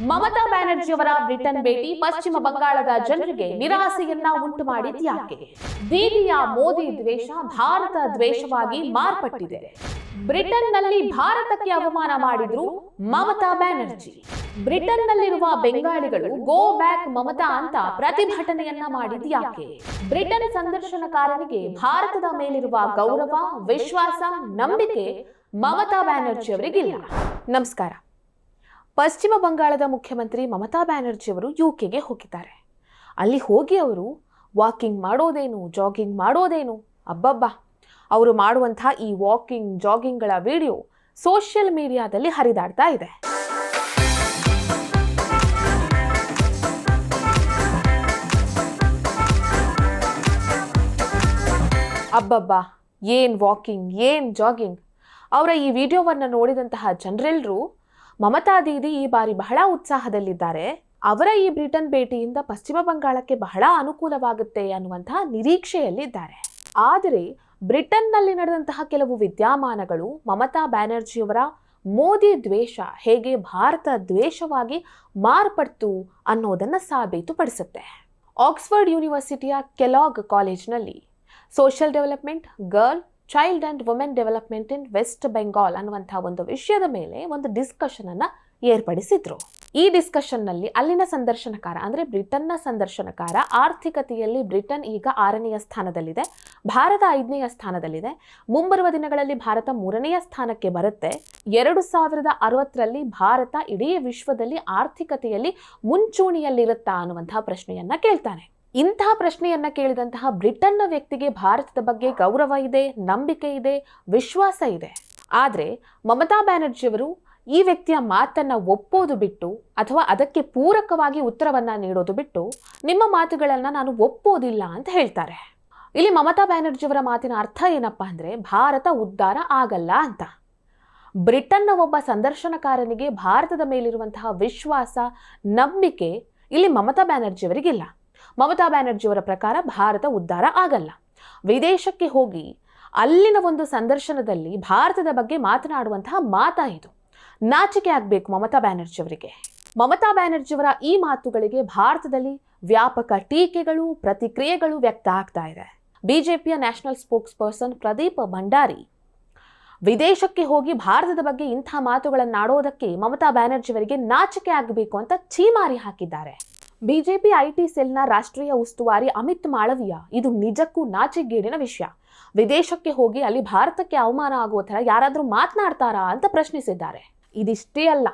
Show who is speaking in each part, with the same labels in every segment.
Speaker 1: ಮಮತಾ ಬ್ಯಾನರ್ಜಿ ಅವರ ಬ್ರಿಟನ್ ಭೇಟಿ ಪಶ್ಚಿಮ ಬಂಗಾಳದ ಜನರಿಗೆ ನಿರಾಸೆಯನ್ನ ಉಂಟು ಮಾಡಿದ್ಯಾಕೆ ದೀದಿಯ ಮೋದಿ ದ್ವೇಷ ಭಾರತ ದ್ವೇಷವಾಗಿ ಮಾರ್ಪಟ್ಟಿದೆ. ಬ್ರಿಟನ್ನಲ್ಲಿ ಭಾರತಕ್ಕೆ ಅವಮಾನ ಮಾಡಿದ್ರು ಮಮತಾ ಬ್ಯಾನರ್ಜಿ. ಬ್ರಿಟನ್ನಲ್ಲಿರುವ ಬೆಂಗಾಳಿಗಳು ಗೋ ಬ್ಯಾಕ್ ಮಮತಾ ಅಂತ ಪ್ರತಿಭಟನೆಯನ್ನ ಮಾಡಿದ್ಯಾಕೆ ಬ್ರಿಟನ್ ಸಂದರ್ಶನಕಾರನಿಗೆ ಭಾರತದ ಮೇಲಿರುವ ಗೌರವ, ವಿಶ್ವಾಸ, ನಂಬಿಕೆ ಮಮತಾ ಬ್ಯಾನರ್ಜಿ ಅವರಿಗಿಲ್ಲ ನಮಸ್ಕಾರ. ಪಶ್ಚಿಮ ಬಂಗಾಳದ ಮುಖ್ಯಮಂತ್ರಿ ಮಮತಾ ಬ್ಯಾನರ್ಜಿ ಅವರು ಯುಕೆಗೆ ಹೋಗಿದ್ದಾರೆ. ಅಲ್ಲಿ ಹೋಗಿ ಅವರು ವಾಕಿಂಗ್ ಮಾಡೋದೇನು, ಜಾಗಿಂಗ್ ಮಾಡೋದೇನು? ಅಬ್ಬಬ್ಬ! ಅವರು ಮಾಡುವಂಥ ಈ ವಾಕಿಂಗ್, ಜಾಗಿಂಗ್ಗಳ ವಿಡಿಯೋ ಸೋಷಿಯಲ್ ಮೀಡಿಯಾದಲ್ಲಿ ಹರಿದಾಡ್ತಾ ಇದೆ. ಅಬ್ಬಬ್ಬ! ಏನ್ ವಾಕಿಂಗ್, ಏನ್ ಜಾಗಿಂಗ್? ಅವರ ಈ ವಿಡಿಯೋವನ್ನು ನೋಡಿದಂತಹ ಜನರೆಲ್ಲರೂ ಮಮತಾ ದೀದಿ ಈ ಬಾರಿ ಬಹಳ ಉತ್ಸಾಹದಲ್ಲಿದ್ದಾರೆ. ಅವರ ಈ ಬ್ರಿಟನ್ ಭೇಟಿಯಿಂದ ಪಶ್ಚಿಮ ಬಂಗಾಳಕ್ಕೆ ಬಹಳ ಅನುಕೂಲವಾಗುತ್ತೆ ಅನ್ನುವಂತಹ ನಿರೀಕ್ಷೆಯಲ್ಲಿದ್ದಾರೆ. ಆದರೆ ಬ್ರಿಟನ್ನಲ್ಲಿ ನಡೆದಂತಹ ಕೆಲವು ವಿದ್ಯಮಾನಗಳು, ಮಮತಾ ಬ್ಯಾನರ್ಜಿಯವರ ಮೋದಿ ದ್ವೇಷ ಹೇಗೆ ಭಾರತ ದ್ವೇಷವಾಗಿ ಮಾರ್ಪಡ್ತು ಅನ್ನೋದನ್ನು ಸಾಬೀತುಪಡಿಸುತ್ತೆ. ಆಕ್ಸ್ಫರ್ಡ್ ಯೂನಿವರ್ಸಿಟಿಯ ಕೆಲಾಗ್ ಕಾಲೇಜ್ನಲ್ಲಿ social development, girl child and women development in West Bengal ಅನ್ನುವಂಥ ಒಂದು ವಿಷಯದ ಮೇಲೆ ಒಂದು ಡಿಸ್ಕಷನನ್ನು ಏರ್ಪಡಿಸಿದ್ರು. ಈ ಡಿಸ್ಕಷನ್ನಲ್ಲಿ ಅಲ್ಲಿನ ಸಂದರ್ಶನಕಾರ ಅಂದ್ರೆ ಬ್ರಿಟನ್ನ ಸಂದರ್ಶನಕಾರ ಆರ್ಥಿಕತೆಯಲ್ಲಿ ಬ್ರಿಟನ್ ಈಗ ಆರನೆಯ ಸ್ಥಾನದಲ್ಲಿದೆ. ಭಾರತ ಐದನೆಯ ಸ್ಥಾನದಲ್ಲಿದೆ. ಮುಂಬರುವ ದಿನಗಳಲ್ಲಿ ಭಾರತ ಮೂರನೆಯ ಸ್ಥಾನಕ್ಕೆ ಬರುತ್ತೆ. ಎರಡು ಸಾವಿರದ ಅರವತ್ತರಲ್ಲಿ ಭಾರತ ಇಡೀ ವಿಶ್ವದಲ್ಲಿ ಆರ್ಥಿಕತೆಯಲ್ಲಿ ಮುಂಚೂಣಿಯಲ್ಲಿರುತ್ತಾ ಅನ್ನುವಂತಹ ಪ್ರಶ್ನೆಯನ್ನ ಕೇಳ್ತಾನೆ. ಇಂತಹ ಪ್ರಶ್ನೆಯನ್ನ ಕೇಳಿದಂತಹ ಬ್ರಿಟನ್ನ ವ್ಯಕ್ತಿಗೆ ಭಾರತದ ಬಗ್ಗೆ ಗೌರವ ಇದೆ, ನಂಬಿಕೆ ಇದೆ, ವಿಶ್ವಾಸ ಇದೆ. ಆದರೆ ಮಮತಾ ಬ್ಯಾನರ್ಜಿಯವರು ಈ ವ್ಯಕ್ತಿಯ ಮಾತನ್ನ ಒಪ್ಪೋದು ಬಿಟ್ಟು ಅಥವಾ ಅದಕ್ಕೆ ಪೂರಕವಾಗಿ ಉತ್ತರವನ್ನ ನೀಡೋದು ಬಿಟ್ಟು ನಿಮ್ಮ ಮಾತುಗಳನ್ನ ನಾನು ಒಪ್ಪೋದಿಲ್ಲ ಅಂತ ಹೇಳ್ತಾರೆ. ಇಲ್ಲಿ ಮಮತಾ ಬ್ಯಾನರ್ಜಿಯವರ ಮಾತಿನ ಅರ್ಥ ಏನಪ್ಪಾ ಅಂದ್ರೆ ಭಾರತ ಉದ್ಧಾರ ಆಗಲ್ಲ ಅಂತ. ಬ್ರಿಟನ್ನ ಒಬ್ಬ ಸಂದರ್ಶನಕಾರನಿಗೆ ಭಾರತದ ಮೇಲಿರುವಂತಹ ವಿಶ್ವಾಸ, ನಂಬಿಕೆ ಇಲ್ಲಿ ಮಮತಾ ಬ್ಯಾನರ್ಜಿಯವರಿಗಿಲ್ಲ. ಮಮತಾ ಬ್ಯಾನರ್ಜಿಯವರ ಪ್ರಕಾರ ಭಾರತ ಉದ್ಧಾರ ಆಗಲ್ಲ. ವಿದೇಶಕ್ಕೆ ಹೋಗಿ ಅಲ್ಲಿನ ಒಂದು ಸಂದರ್ಶನದಲ್ಲಿ ಭಾರತದ ಬಗ್ಗೆ ಮಾತನಾಡುವಂತಹ ಮಾತಾ ಇದು. ನಾಚಿಕೆ ಆಗಬೇಕು ಮಮತಾ ಬ್ಯಾನರ್ಜಿಯವರಿಗೆ ಮಮತಾ ಬ್ಯಾನರ್ಜಿಯವರ ಈ ಮಾತುಗಳಿಗೆ ಭಾರತದಲ್ಲಿ ವ್ಯಾಪಕ ಟೀಕೆಗಳು, ಪ್ರತಿಕ್ರಿಯೆಗಳು ವ್ಯಕ್ತ ಆಗ್ತಾ ಇದೆ. ಬಿಜೆಪಿಯ national spokesperson Pradeep Bhandari, ವಿದೇಶಕ್ಕೆ ಹೋಗಿ ಭಾರತದ ಬಗ್ಗೆ ಇಂಥ ಮಾತುಗಳನ್ನಾಡೋದಕ್ಕೆ ಮಮತಾ ಬ್ಯಾನರ್ಜಿಯವರಿಗೆ ನಾಚಿಕೆ ಆಗಬೇಕು ಅಂತ ಛೀಮಾರಿ ಹಾಕಿದ್ದಾರೆ. ಬಿಜೆಪಿ ಐಟಿ ಸೆಲ್ನ ರಾಷ್ಟ್ರೀಯ ಉಸ್ತುವಾರಿ ಅಮಿತ್ ಮಾಳವಿಯಾ ಇದು ನಿಜಕ್ಕೂ ನಾಚಿಗೇಡಿನ ವಿಷಯ. ವಿದೇಶಕ್ಕೆ ಹೋಗಿ ಅಲ್ಲಿ ಭಾರತಕ್ಕೆ ಅವಮಾನ ಆಗುವ ಥರ ಯಾರಾದರೂ ಮಾತನಾಡ್ತಾರಾ ಅಂತ ಪ್ರಶ್ನಿಸಿದ್ದಾರೆ. ಇದಿಷ್ಟೇ ಅಲ್ಲ.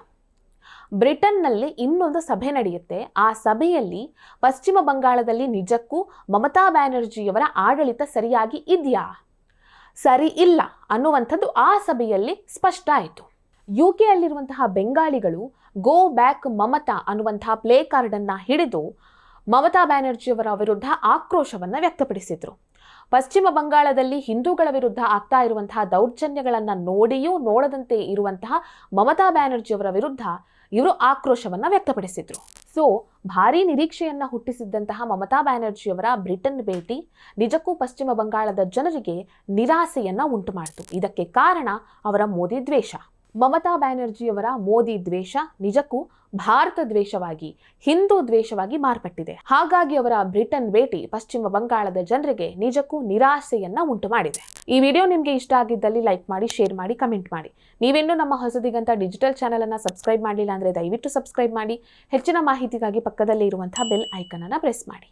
Speaker 1: ಬ್ರಿಟನ್ನಲ್ಲಿ ಇನ್ನೊಂದು ಸಭೆ ನಡೆಯುತ್ತೆ. ಆ ಸಭೆಯಲ್ಲಿ ಪಶ್ಚಿಮ ಬಂಗಾಳದಲ್ಲಿ ನಿಜಕ್ಕೂ ಮಮತಾ ಬ್ಯಾನರ್ಜಿಯವರ ಆಡಳಿತ ಸರಿಯಾಗಿ ಇದೆಯಾ? ಸರಿ ಇಲ್ಲ ಅನ್ನುವಂಥದ್ದು ಆ ಸಭೆಯಲ್ಲಿ ಸ್ಪಷ್ಟ ಆಯಿತು. ಯು ಕೆಯಲ್ಲಿರುವಂತಹ ಬೆಂಗಾಳಿಗಳು ಗೋ ಬ್ಯಾಕ್ ಮಮತಾ ಅನ್ನುವಂತಹ ಪ್ಲೇ ಕಾರ್ಡ್ ಅನ್ನ ಹಿಡಿದು ಮಮತಾ ಬ್ಯಾನರ್ಜಿಯವರ ವಿರುದ್ಧ ಆಕ್ರೋಶವನ್ನ ವ್ಯಕ್ತಪಡಿಸಿದ್ರು. ಪಶ್ಚಿಮ ಬಂಗಾಳದಲ್ಲಿ ಹಿಂದೂಗಳ ವಿರುದ್ಧ ಆಗ್ತಾ ಇರುವಂತಹ ದೌರ್ಜನ್ಯಗಳನ್ನ ನೋಡಿಯೂ ನೋಡದಂತೆ ಇರುವಂತಹ ಮಮತಾ ಬ್ಯಾನರ್ಜಿಯವರ ವಿರುದ್ಧ ಇವರು ಆಕ್ರೋಶವನ್ನ ವ್ಯಕ್ತಪಡಿಸಿದ್ರು. ಸೊ ಭಾರೀ ನಿರೀಕ್ಷೆಯನ್ನ ಹುಟ್ಟಿಸಿದ್ದಂತಹ ಮಮತಾ ಬ್ಯಾನರ್ಜಿಯವರ ಬ್ರಿಟನ್ ಭೇಟಿ ನಿಜಕ್ಕೂ ಪಶ್ಚಿಮ ಬಂಗಾಳದ ಜನರಿಗೆ ನಿರಾಸೆಯನ್ನ ಉಂಟು ಮಾಡಿತು ಇದಕ್ಕೆ ಕಾರಣ ಅವರ ಮೋದಿ ದ್ವೇಷ. ಮಮತಾ ಬ್ಯಾನರ್ಜಿಯವರ ಮೋದಿ ದ್ವೇಷ ನಿಜಕ್ಕೂ ಭಾರತ ದ್ವೇಷವಾಗಿ, ಹಿಂದೂ ದ್ವೇಷವಾಗಿ ಮಾರ್ಪಟ್ಟಿದೆ. ಹಾಗಾಗಿ ಅವರ ಬ್ರಿಟನ್ ಭೇಟಿ ಪಶ್ಚಿಮ ಬಂಗಾಳದ ಜನರಿಗೆ ನಿಜಕ್ಕೂ ನಿರಾಸೆಯನ್ನ ಉಂಟು ಮಾಡಿದೆ ಈ ವಿಡಿಯೋ ನಿಮಗೆ ಇಷ್ಟ ಆಗಿದ್ದಲ್ಲಿ ಲೈಕ್ ಮಾಡಿ, ಶೇರ್ ಮಾಡಿ, ಕಮೆಂಟ್ ಮಾಡಿ. ನೀವೇನು ನಮ್ಮ ಹೊಸದಿಗಂತ ಡಿಜಿಟಲ್ ಚಾನೆಲ್ ಅನ್ನ ಸಬ್ಸ್ಕ್ರೈಬ್ ಮಾಡಲಿಲ್ಲ ಅಂದ್ರೆ ದಯವಿಟ್ಟು ಸಬ್ಸ್ಕ್ರೈಬ್ ಮಾಡಿ. ಹೆಚ್ಚಿನ ಮಾಹಿತಿಗಾಗಿ ಪಕ್ಕದಲ್ಲೇ ಇರುವಂತಹ ಬೆಲ್ ಐಕನ್ ಅನ್ನ ಪ್ರೆಸ್ ಮಾಡಿ.